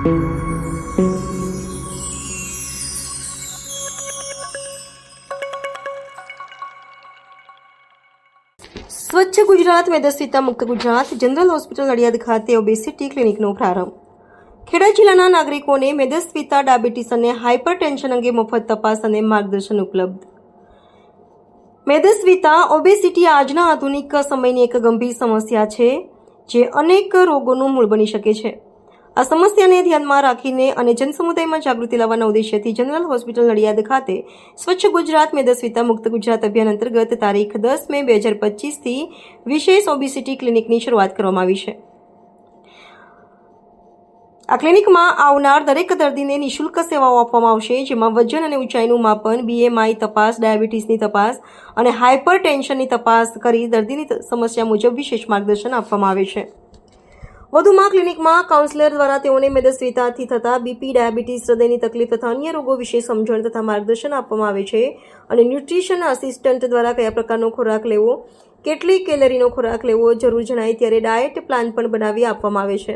સ્વચ્છ ગુજરાત મેદસ્વીતા મુક્ત Gujarat, general hospital Nadiad ખાતે ઓબેસિટી ક્લિનિકનો પ્રારંભ. ખેડા જિલ્લાના નાગરિકોને મેદસ્વીતા, ડાયાબિટીસ અને હાઇપર ટેન્શન અંગે મફત તપાસ અને માર્ગદર્શન ઉપલબ્ધ. મેદસ્વીતા ઓબેસિટી આજના આધુનિક સમયની એક ગંભીર સમસ્યા છે, જે અનેક રોગોનું મૂળ બની શકે છે. આ સમસ્યાને ધ્યાનમાં રાખીને અને જનસમુદાયમાં જાગૃતિ લાવવાના ઉદ્દેશ્યથી જનરલ હોસ્પિટલ નડિયાદ ખાતે સ્વચ્છ ગુજરાત મેદસ્વીતા મુક્ત ગુજરાત અભિયાન અંતર્ગત તારીખ દસ મે બે હજાર પચીસથી વિશેષ ઓબિસિટી ક્લિનિકની શરૂઆત કરવામાં આવી છે. આ ક્લિનિકમાં આવનાર દરેક દર્દીને નિઃશુલ્ક સેવાઓ આપવામાં આવશે, જેમાં વજન અને ઊંચાઈનું માપન બીએમઆઈ તપાસ, ડાયાબિટીસની તપાસ અને હાઇપર ટેન્શનની તપાસ કરી દર્દીની સમસ્યા મુજબ વિશેષ માર્ગદર્શન આપવામાં આવે છે. વધુમાં ક્લિનિકમાં કાઉન્સેલર દ્વારા તેઓને મેદસ્વીતાથી થતા બીપી, ડાયાબિટીસ હૃદયની તકલીફ તથા અન્ય રોગો વિશે સમજણ તથા માર્ગદર્શન આપવામાં આવે છે અને ન્યુટ્રિશન આસિસ્ટન્ટ દ્વારા કયા પ્રકારનો ખોરાક લેવો, કેટલી કેલરીનો ખોરાક લેવો જરૂર જણાય ત્યારે ડાયટ પ્લાન પણ બનાવી આપવામાં આવે છે.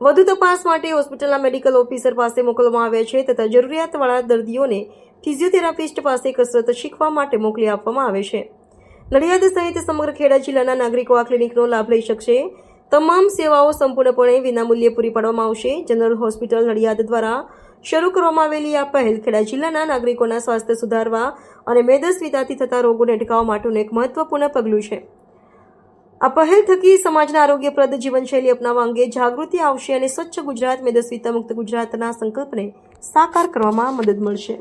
વધુ તપાસ માટે હોસ્પિટલના મેડિકલ ઓફિસર પાસે મોકલવામાં આવ્યા છે તથા જરૂરિયાતવાળા દર્દીઓને ફિઝિયોથેરાપિસ્ટ પાસે કસરત શીખવા માટે મોકલી આપવામાં આવે છે. નડિયાદ સહિત સમગ્ર ખેડા જિલ્લાના નાગરિકો આ ક્લિનિકનો લાભ લઈ શકશે. તમામ સેવાઓ સંપૂર્ણપણે વિનામૂલ્યે પૂરી પાડવામાં આવશે. જનરલ હોસ્પિટલ નડિયાદ દ્વારા શરૂ કરવામાં આવેલી આ પહેલ ખેડા જિલ્લાના નાગરિકોના સ્વાસ્થ્ય સુધારવા અને મેદસ્વીતાથી થતા રોગોને અટકાવવા માટેનું એક મહત્વપૂર્ણ પગલું છે. આ પહેલ થકી સમાજના આરોગ્યપ્રદ જીવનશૈલી અપનાવવા અંગે જાગૃતિ આવશે અને સ્વચ્છ ગુજરાત, મેદસ્વીતા મુક્ત ગુજરાતના સંકલ્પને સાકાર કરવામાં મદદ મળશે.